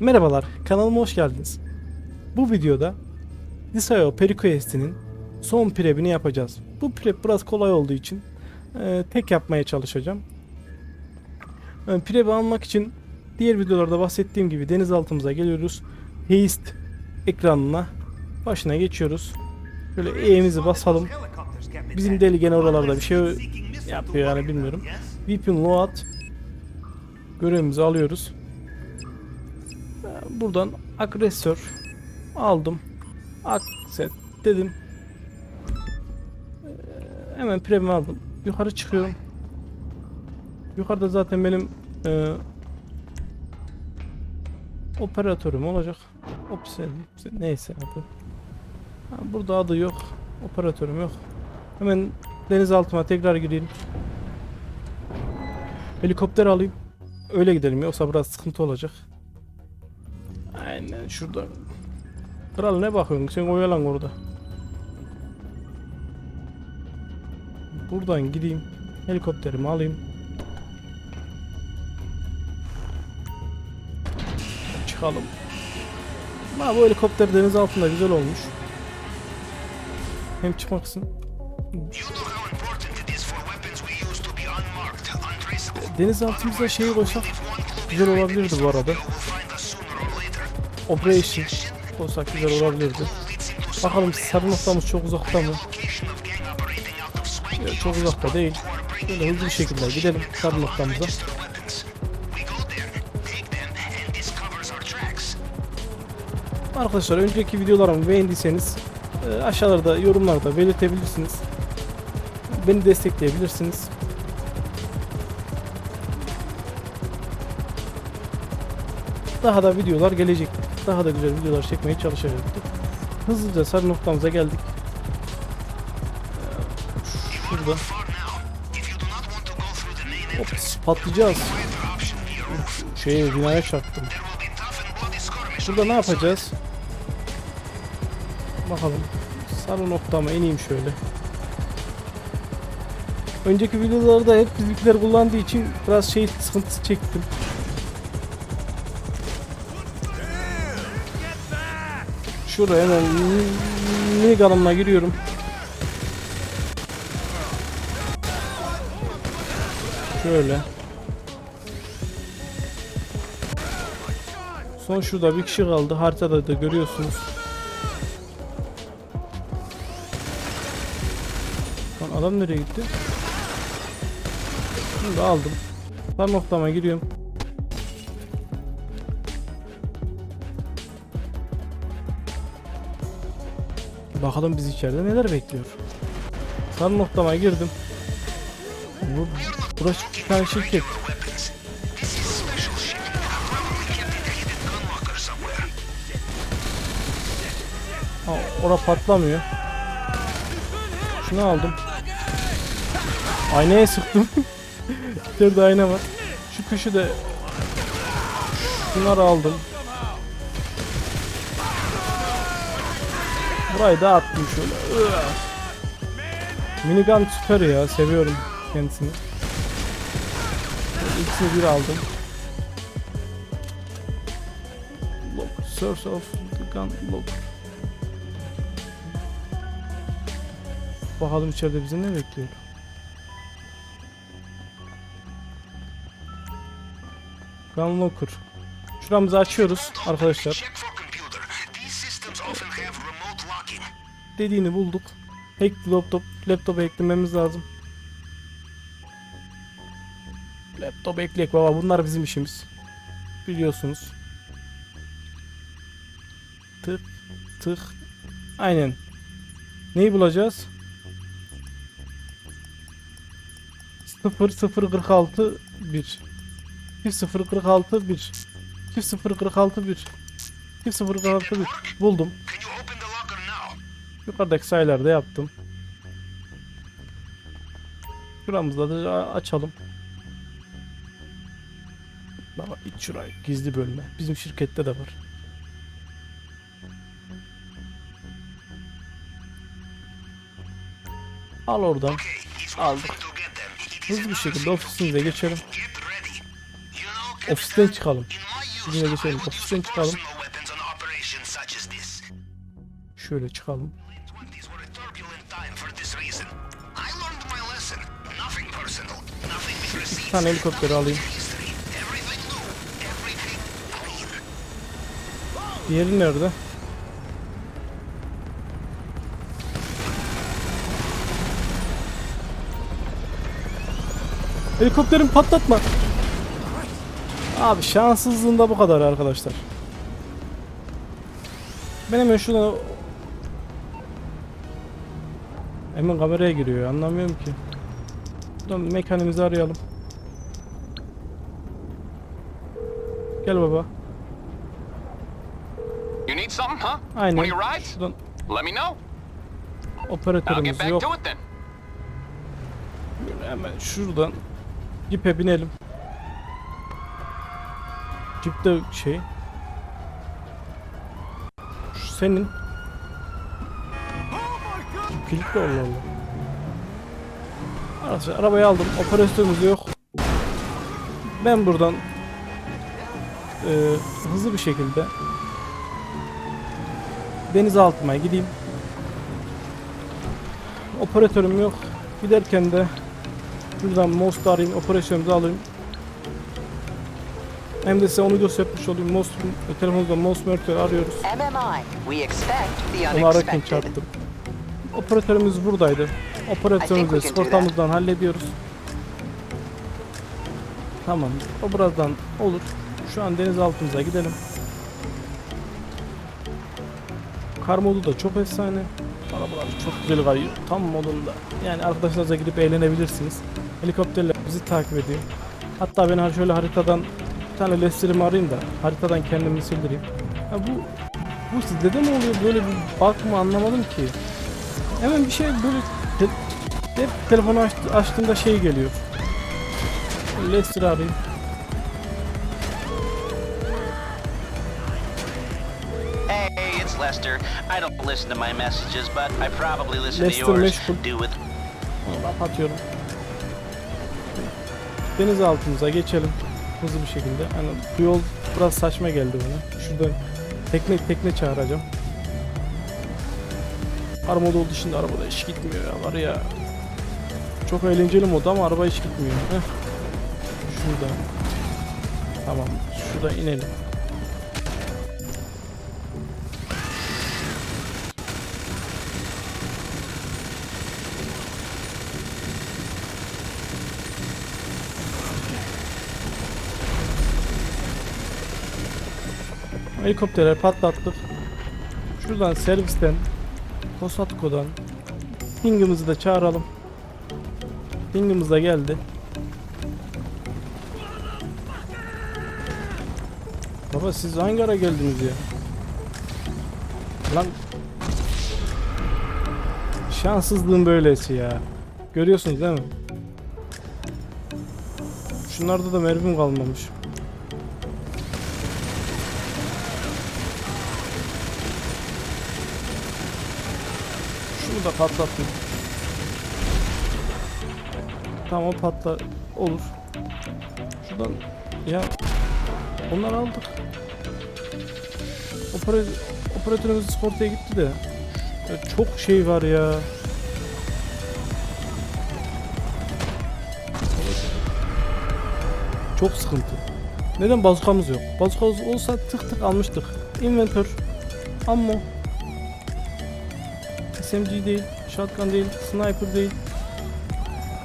Merhabalar, kanalıma hoş geldiniz. Bu videoda Disao Periquest'inin son prep'ini yapacağız. Bu prep biraz kolay olduğu için e, tek yapmaya çalışacağım. E, prep'i almak için diğer videolarda bahsettiğim gibi denizaltımıza geliyoruz. Haste ekranına başına geçiyoruz. Şöyle E'mizi basalım. Bizim deli gene oralarda bir şey yapıyor yani bilmiyorum. Weapon load görevimizi alıyoruz. Buradan agresör aldım. Akset dedim. Ee, hemen premi aldım. Yukarı çıkıyorum. Yukarıda zaten benim e, operatörüm olacak. Opsiyon neyse adı. Ha, burada adı yok. Operatörüm yok. Hemen denizaltıma tekrar gireyim. Helikopter alayım. Öyle gidelim yoksa biraz sıkıntı olacak. Aynen şurada. Kral ne bakıyorsun? Sen oyalan orada. Buradan gideyim. Helikopterimi alayım. Çıkalım. Ha bu helikopter deniz altında güzel olmuş. Hem çıkmak için. Deniz altımızda şeyi koysak güzel olabilirdi bu arada. Operation olsak güzel olabilirdi. Bakalım sarı noktamız çok uzakta mı? Yok, çok uzakta değil. Böyle hızlı bir şekilde gidelim sarı noktamıza. Arkadaşlar önceki videolarımı beğendiyseniz e, aşağılarda yorumlarda belirtebilirsiniz. Beni destekleyebilirsiniz. Daha da videolar gelecek. Daha da güzel videolar çekmeye çalışacağız. Hızlıca sarı noktamıza geldik. Şurada. Ops, patlayacağız. Şey binaya çarptım. Burada ne yapacağız? Bakalım. Sarı noktama ineyim şöyle. Önceki videolarda hep bizimkiler kullandığı için biraz şey sıkıntısı çektim. Şuraya hemen mini giriyorum. Şöyle. Son şurada bir kişi kaldı. Haritada da görüyorsunuz. Lan adam nereye gitti? Da aldım. Tam noktama giriyorum. Bakalım biz içeride neler bekliyor. Sarı noktama girdim. Bu, burası bir tane şirket. Ha, ora patlamıyor. Şunu aldım. Aynaya sıktım. İçeride ayna var. Şu köşede şunları aldım. Burayı da attım şöyle. Minigun süper ya. Seviyorum kendisini. İkisini bir aldım. Lock. Source of the gun lock. Bakalım içeride bizi ne bekliyor. Gun locker. Şuramızı açıyoruz arkadaşlar. Dediğini bulduk. Hack laptop, laptop eklememiz lazım. Laptop ekleyek baba bunlar bizim işimiz. Biliyorsunuz. Tık tık. Aynen. Neyi bulacağız? 0 0 46 1 2 0 46 1 2 0 46 1 2 0 46 1 buldum. Yukarıdaki sayılarda yaptım. Şuramızda da açalım. Baba iç şurayı gizli bölme. Bizim şirkette de var. Al oradan. Aldık. Hızlı bir şekilde ofisimize geçelim. Ofisten çıkalım. Bizimle geçelim. Ofisten çıkalım. Şöyle çıkalım. Bir tane helikopteri alayım. Diğeri nerede? Helikopterimi patlatma. Abi şanssızlığında bu kadar arkadaşlar. Ben hemen şuna... Hemen kameraya giriyor anlamıyorum ki. Buradan mekanimizi arayalım. Gel baba. You need something, huh? Aynen. One of your rides? Şuradan Let me know. I'll operatörümüz get back yok. to it then. Hemen şuradan Jeep'e binelim. Jeep'te şey. Şu senin. Kilitli Allah Allah. Arkadaşlar arabayı aldım. Operatörümüz yok. Ben buradan e, hızlı bir şekilde denizaltıma gideyim. Operatörüm yok. Giderken de Buradan Most'u arayayım, operasyonumuzu alayım. Hem de size onu göstermiş olayım. Most, telefonumuzda Most Mercury arıyoruz. Onu ararken çarptım. Operatörümüz buradaydı. Operatörümüzü sigortamızdan hallediyoruz. Tamam. O birazdan olur. Şu an denizaltımıza gidelim. Kar modu da çok efsane. Arabalar çok güzel kayıyor. Tam modunda. Yani arkadaşlarınızla gidip eğlenebilirsiniz. Helikopterler bizi takip ediyor. Hatta ben şöyle haritadan bir tane Lester'imi arayayım da haritadan kendimi sildireyim. Ya bu bu sizde de mi oluyor böyle bir bug mı anlamadım ki. Hemen bir şey böyle te, hep telefonu aç, açtığımda şey geliyor. Lester'ı arayayım. Hey, it's Lester. I don't listen to my messages, but I probably listen Lester to yours. meşgul. Do with Kapatıyorum. Denizaltımıza geçelim. Hızlı bir şekilde. Hani bu yol biraz saçma geldi bana. Şuradan tekne tekne çağıracağım. Armada olduğu için arabada hiç gitmiyor ya var ya. Çok eğlenceli mod ama araba hiç gitmiyor. Heh. Şurada. Tamam. Şurada inelim. Helikopterleri patlattık. Şuradan servisten Kosatko'dan Ping'imizi de çağıralım. Ping'imiz de geldi. Baba siz hangi ara geldiniz ya? Lan Şanssızlığın böylesi ya. Görüyorsunuz değil mi? Şunlarda da mermim kalmamış. Şunu da patlatayım. Tamam patla olur. Şuradan ya onları aldık. Opera, operatörümüz sportaya gitti de. Ya çok şey var ya. Çok sıkıntı. Neden bazukamız yok? Bazukamız olsa tık tık almıştık. Inventor, ammo, SMG değil, shotgun değil, sniper değil.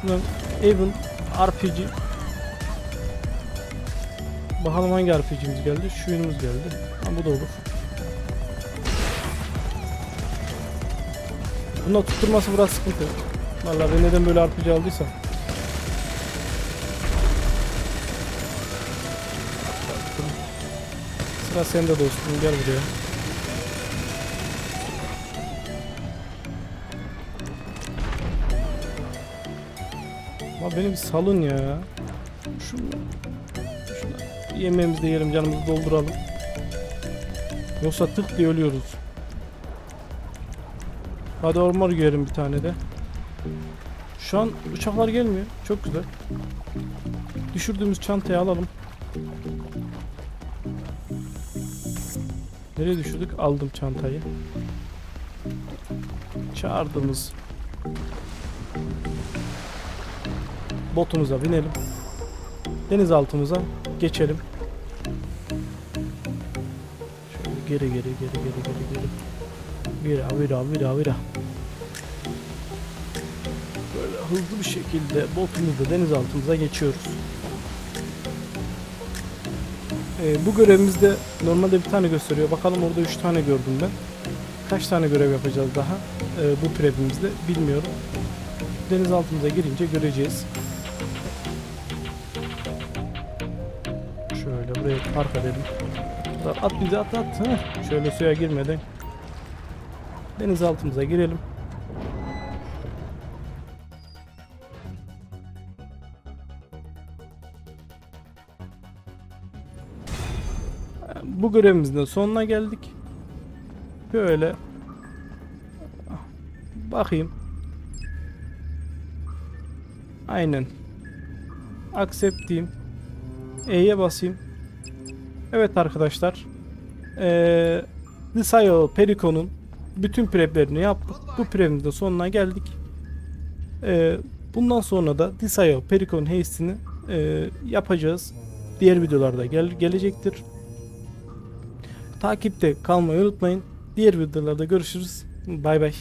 Bunlar Even RPG. Bakalım hangi RPG'miz geldi? Şu ürünümüz geldi. Ha, bu da olur. Bunda tutturması biraz sıkıntı. Vallahi ben neden böyle RPG aldıysam. Sıra sende dostum gel buraya. Ama beni bir salın ya. Şunu, şunu yemeğimizi de yiyelim canımızı dolduralım. Yoksa tık diye ölüyoruz. Hadi orman giyelim bir tane de. Şu an uçaklar gelmiyor. Çok güzel. Düşürdüğümüz çantayı alalım. Nereye düşürdük? Aldım çantayı. Çağırdığımız botumuza binelim. Denizaltımıza geçelim. Şöyle geri geri geri geri geri geri. Vira vira vira vira. Böyle hızlı bir şekilde botumuzla denizaltımıza geçiyoruz. Ee, bu görevimizde normalde bir tane gösteriyor. Bakalım orada 3 tane gördüm ben. Kaç tane görev yapacağız daha ee, bu prepimizde bilmiyorum. Denizaltımıza girince göreceğiz. Park edelim. At bizi at at. Heh. Şöyle suya girmeden denizaltımıza girelim. Bu görevimizin de sonuna geldik. Böyle bakayım. Aynen. Accept diyeyim. E'ye basayım. Evet arkadaşlar. Ee, Lisayo Perico'nun bütün preplerini yaptık. Bu prep'in de sonuna geldik. Ee, bundan sonra da Lisayo Perico'nun hastini e, yapacağız. Diğer videolarda gel gelecektir. Takipte kalmayı unutmayın. Diğer videolarda görüşürüz. Bay bay.